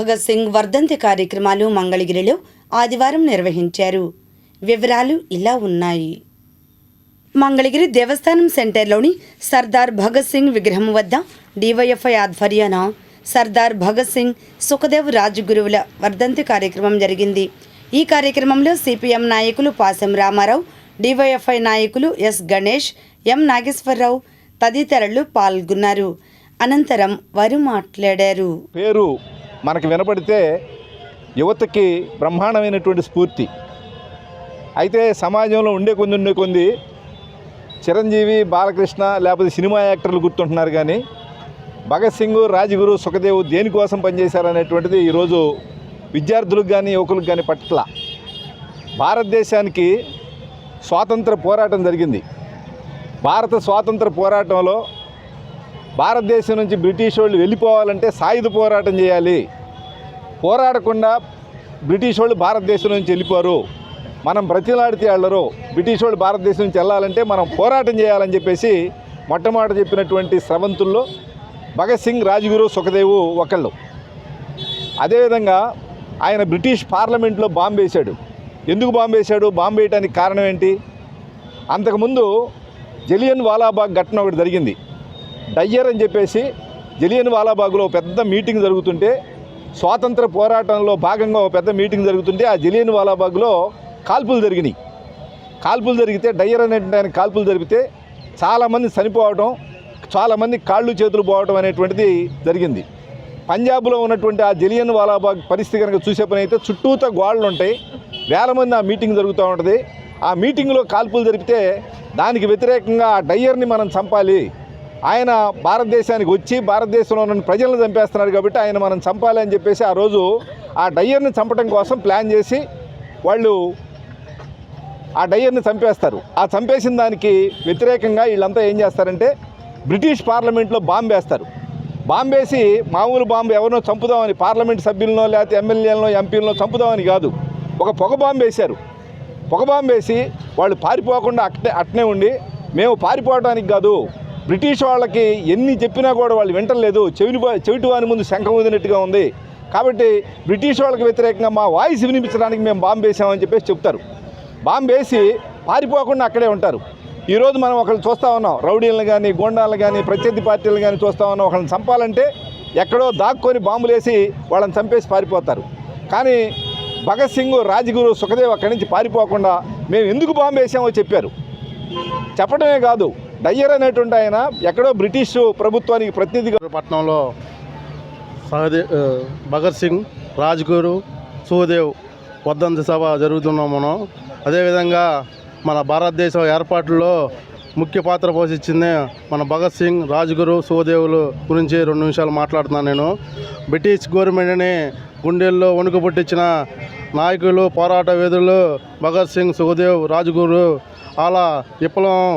భగత్ సింగ్ వర్ధంతి కార్యక్రమాలు మంగళగిరిలో ఆదివారం నిర్వహించారు. వివరాలు ఇలా ఉన్నాయి. మంగళగిరి దేవస్థానం సెంటర్లోని సర్దార్ భగత్ సింగ్ విగ్రహం వద్ద డివైఎఫ్ఐ ఆధ్వర్యాన సర్దార్ భగత్ సింగ్ సుఖదేవ్ రాజగురువుల వర్ధంతి కార్యక్రమం జరిగింది. ఈ కార్యక్రమంలో సిపిఎం నాయకులు పాసెం రామారావు డివైఎఫ్ఐ నాయకులు ఎస్ గణేష్ ఎం నాగేశ్వరరావు తదితరులు పాల్గొన్నారు. అనంతరం వారు మాట్లాడారు. పేరు మనకు వినపడితే యువతకి బ్రహ్మాండమైనటువంటి స్ఫూర్తి. అయితే సమాజంలో ఉండే కొంది ఉండే కొంది చిరంజీవి బాలకృష్ణ లేకపోతే సినిమా యాక్టర్లు గుర్తుంటున్నారు కానీ భగత్ సింగ్ రాజగురు సుఖదేవ్ దేనికోసం పనిచేశారనేటువంటిది ఈరోజు విద్యార్థులకు కానీ యువకులకు కానీ పట్ల భారతదేశానికి స్వాతంత్ర పోరాటం జరిగింది. భారత స్వాతంత్ర పోరాటంలో భారతదేశం నుంచి బ్రిటిష్ వాళ్ళు వెళ్ళిపోవాలంటే సాయుధ పోరాటం చేయాలి. పోరాడకుండా బ్రిటిష్ వాళ్ళు భారతదేశం నుంచి వెళ్ళిపోరు. మనం బ్రతిలాడితే వెళ్ళరు బ్రిటిష్ వాళ్ళు భారతదేశం నుంచి వెళ్ళాలంటే మనం పోరాటం చేయాలని చెప్పేసి మొట్టమొదట చెప్పినటువంటి స్రవంతుల్లో భగత్ సింగ్ రాజ్గురు సుఖదేవు ఒకళ్ళు. అదేవిధంగా ఆయన బ్రిటిష్ పార్లమెంట్లో బాంబు వేశాడు. ఎందుకు బాంబు వేశాడు? బాంబు వేయటానికి కారణం ఏంటి? అంతకుముందు జలియన్ వాలాబాగ్ ఘటన ఒకటి జరిగింది. డయ్యర్ అని చెప్పేసి జలియన్ వాలాబాగ్లో పెద్ద మీటింగ్ జరుగుతుంటే స్వాతంత్ర పోరాటంలో భాగంగా ఒక పెద్ద మీటింగ్ జరుగుతుంటే ఆ జలియన్ వాలాబాగ్లో కాల్పులు జరిగినాయి. కాల్పులు జరిగితే డయ్యర్ అనేటువంటి కాల్పులు జరిగితే చాలామంది చనిపోవడం చాలామంది కాళ్ళు చేతులు పోవడం అనేటువంటిది జరిగింది. పంజాబ్లో ఉన్నటువంటి ఆ జలియన్ వాలాబాగ్ పరిస్థితి కనుక చూసే పని అయితే చుట్టూతో గోడలు ఉంటాయి. వేల మంది ఆ మీటింగ్ జరుగుతూ ఉంటుంది. ఆ మీటింగ్లో కాల్పులు జరిపితే దానికి వ్యతిరేకంగా ఆ డయ్యర్ని మనం చంపాలి. ఆయన భారతదేశానికి వచ్చి భారతదేశంలో ఉన్న ప్రజలను చంపేస్తున్నాడు కాబట్టి ఆయన మనం చంపాలి అని చెప్పేసి ఆ రోజు ఆ డయ్యర్ని చంపడం కోసం ప్లాన్ చేసి వాళ్ళు ఆ డయ్యర్ని చంపేస్తారు. ఆ చంపేసిన దానికి వ్యతిరేకంగా వీళ్ళంతా ఏం చేస్తారంటే బ్రిటిష్ పార్లమెంట్లో బాంబు వేస్తారు. బాంబు వేసి మామూలు బాంబు ఎవరినో చంపుదామని పార్లమెంట్ సభ్యులనో లేకపోతే ఎమ్మెల్యేలనో ఎంపీలనో చంపుదామని కాదు. ఒక పొగ బాంబు వేశారు. పొగ బాంబు వేసి వాళ్ళు పారిపోకుండా అట్నే అట్నే ఉండి మేము పారిపోవడానికి కాదు బ్రిటిష్ వాళ్ళకి ఎన్ని చెప్పినా కూడా వాళ్ళు వింటలేదు చెవిని చెవిటి వాని ముందు శంఖం ఊదినట్టుగా ఉంది. కాబట్టి బ్రిటిష్ వాళ్ళకి వ్యతిరేకంగా మా వాయిస్ వినిపించడానికి మేము బాంబు వేసామని చెప్పేసి చెప్తారు. బాంబు వేసి పారిపోకుండా అక్కడే ఉంటారు. ఈరోజు మనం ఒకళ్ళు చూస్తూ ఉన్నాం. రౌడీలను కానీ గోండాలను కానీ ప్రత్యర్థి పార్టీలను కానీ చూస్తూ ఉన్నాం. ఒకళ్ళని చంపాలంటే ఎక్కడో దాక్కొని బాంబులు వేసి వాళ్ళని చంపేసి పారిపోతారు. కానీ భగత్ సింగ్ రాజగురు సుఖదేవ్ అక్కడి నుంచి పారిపోకుండా మేము ఎందుకు బాంబు వేసామో చెప్పారు. చెప్పడమే కాదు. డయ్యర్ అనేటువంటి ఆయన ఎక్కడో బ్రిటిష్ ప్రభుత్వానికి ప్రతినిధిగా పట్నంలో సహదే భగత్ సింగ్ రాజ్గురు సుఖదేవ్ వర్ధంతి సభ జరుగుతున్నాం మనం. అదేవిధంగా మన భారతదేశం ఏర్పాటులో ముఖ్య పాత్ర పోషించింది మన భగత్ సింగ్ రాజ్గురు సుఖదేవులు గురించి రెండు నిమిషాలు మాట్లాడుతున్నాను నేను. బ్రిటిష్ గవర్నమెంట్ని గుండెల్లో వణుకు పుట్టించిన నాయకులు పోరాట వేదులు భగత్ సింగ్ సుఖదేవ్ రాజ్గురు అలా విప్లవం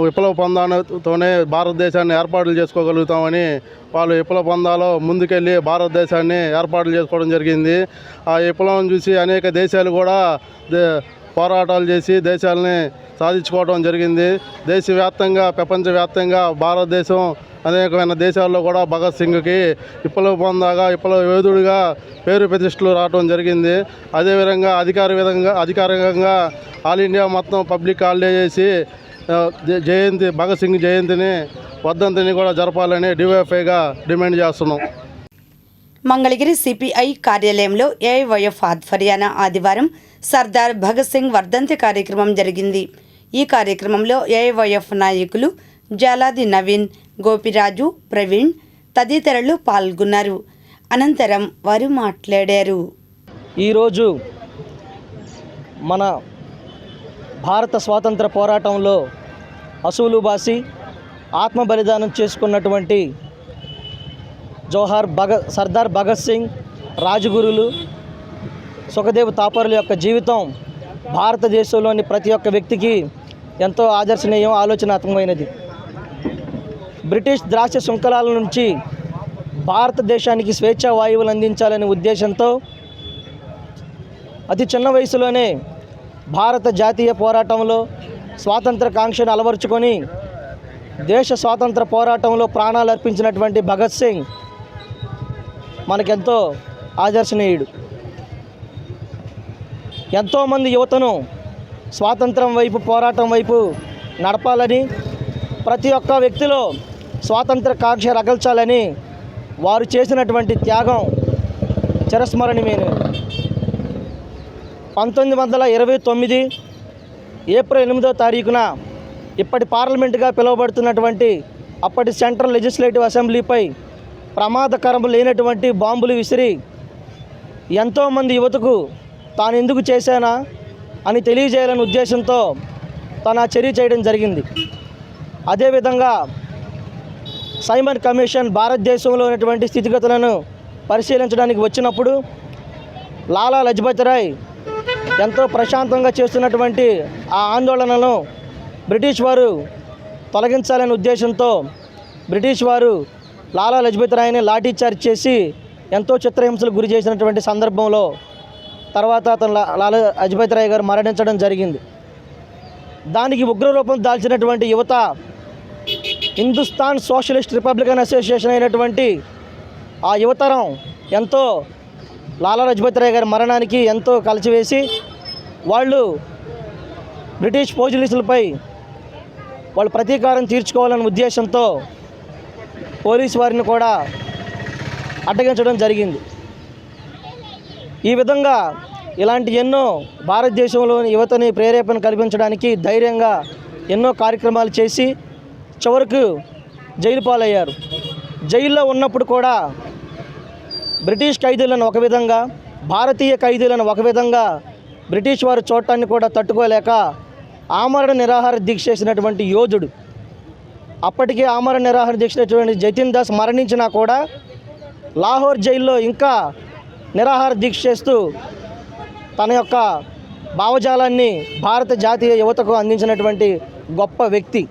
విప్లవ పందాలతోనే భారతదేశాన్ని ఏర్పాట్లు చేసుకోగలుగుతామని వాళ్ళు విప్లవ పందాలో ముందుకెళ్ళి భారతదేశాన్ని ఏర్పాట్లు చేసుకోవడం జరిగింది. ఆ విప్లవం చూసి అనేక దేశాలు కూడా పోరాటాలు చేసి దేశాలని సాధించుకోవడం జరిగింది. దేశవ్యాప్తంగా ప్రపంచవ్యాప్తంగా భారతదేశం అనేకమైన దేశాల్లో కూడా భగత్ సింగ్కి విప్లవ పొందాగా విప్లవ యోధుడిగా పేరు ప్రతిష్టలు రావడం జరిగింది. అదేవిధంగా అధికార విధంగా అధికారికంగా ఆల్ ఇండియా మొత్తం పబ్లిక్ హాలిడే చేసి జయంతి భగత్ సింగ్ జయంతిని వర్ధంతిని కూడా జరపాలని డివైఎఫ్ఐగా డిమాండ్ చేస్తున్నాం. మంగళగిరి సిపిఐ కార్యాలయంలో ఏఐవైఎఫ్ ఆధ్వర్యాన ఆదివారం సర్దార్ భగత్ సింగ్ వర్ధంతి కార్యక్రమం జరిగింది. ఈ కార్యక్రమంలో ఏఐవైఎఫ్ నాయకులు జాలాది నవీన్ గోపిరాజు ప్రవీణ్ తదితరులు పాల్గొన్నారు. అనంతరం వారు మాట్లాడారు. ఈరోజు మన భారత స్వాతంత్ర పోరాటంలో అసూలు బాసి ఆత్మ బలిదానం చేసుకున్నటువంటి జోహార్ భగత్ సర్దార్ భగత్ సింగ్ రాజగురులు సుఖదేవ్ తాపరుల యొక్క జీవితం భారతదేశంలోని ప్రతి ఒక్క వ్యక్తికి ఎంతో ఆదర్శనీయం ఆలోచనాత్మకమైనది. బ్రిటిష్ ద్రాక్ష శృంఖలాల నుంచి భారతదేశానికి స్వేచ్ఛా వాయువులు అందించాలనే ఉద్దేశంతో అతి చిన్న వయసులోనే భారత జాతీయ పోరాటంలో స్వాతంత్ర కాంక్షను అలవర్చుకొని దేశ స్వాతంత్ర పోరాటంలో ప్రాణాలు అర్పించినటువంటి భగత్ సింగ్ మనకెంతో ఆదర్శనీయుడు. ఎంతోమంది యువతను స్వాతంత్రం వైపు పోరాటం వైపు నడపాలని ప్రతి ఒక్క వ్యక్తిలో స్వాతంత్ర కాంక్ష రగల్చాలని వారు చేసినటువంటి త్యాగం చిరస్మరణీయమైనది. పంతొమ్మిది వందల ఇరవై తొమ్మిది ఏప్రిల్ ఎనిమిదో తారీఖున ఇప్పటి పార్లమెంటుగా పిలువబడుతున్నటువంటి అప్పటి సెంట్రల్ లెజిస్లేటివ్ అసెంబ్లీపై ప్రమాదకరం లేనటువంటి బాంబులు విసిరి ఎంతోమంది యువతకు తాను ఎందుకు చేశానా అని తెలియజేయాలనే ఉద్దేశంతో తన చర్య చేయడం జరిగింది. అదేవిధంగా సైమన్ కమిషన్ భారతదేశంలో ఉన్నటువంటి స్థితిగతులను పరిశీలించడానికి వచ్చినప్పుడు లాలా లజపతి రాయ్ ఎంతో ప్రశాంతంగా చేస్తున్నటువంటి ఆ ఆందోళనను బ్రిటిష్ వారు తొలగించాలనే ఉద్దేశంతో బ్రిటిష్ వారు లాలా లజపతి రాయ్ని లాఠీచార్జ్ చేసి ఎంతో చిత్రహింసలు గురి చేసినటువంటి సందర్భంలో తర్వాత అతను లాలా లజపతి రాయ్ గారు మరణించడం జరిగింది. దానికి ఉగ్రరూపం దాల్చినటువంటి యువత హిందుస్థాన్ సోషలిస్ట్ రిపబ్లికన్ అసోసియేషన్ అయినటువంటి ఆ యువతరం ఎంతో లాలా లజపతి రాయ్ గారి మరణానికి ఎంతో కలిసివేసి వాళ్ళు బ్రిటిష్ పోలీసులపై వాళ్ళు ప్రతీకారం తీర్చుకోవాలనే ఉద్దేశంతో పోలీసు వారిని కూడా అడ్డగించడం జరిగింది. ఈ విధంగా ఇలాంటి ఎన్నో భారతదేశంలోని యువతని ప్రేరేపణ కల్పించడానికి ధైర్యంగా ఎన్నో కార్యక్రమాలు చేసి చివరకు జైలు పాలయ్యారు. జైల్లో ఉన్నప్పుడు కూడా బ్రిటిష్ ఖైదీలను ఒక విధంగా భారతీయ ఖైదీలను ఒక విధంగా బ్రిటిష్ వారు చూడటాన్ని కూడా తట్టుకోలేక ఆమరణ నిరాహార దీక్ష చేసినటువంటి యోధుడు. అప్పటికే ఆమరణ నిరాహార దీక్ష చేసినటువంటి జతిన్ దాస్ మరణించినా కూడా లాహోర్ జైల్లో ఇంకా నిరాహార దీక్ష చేస్తూ తన యొక్క భావజాలాన్ని భారత జాతీయ యువతకు అందించినటువంటి గొప్ప వ్యక్తి.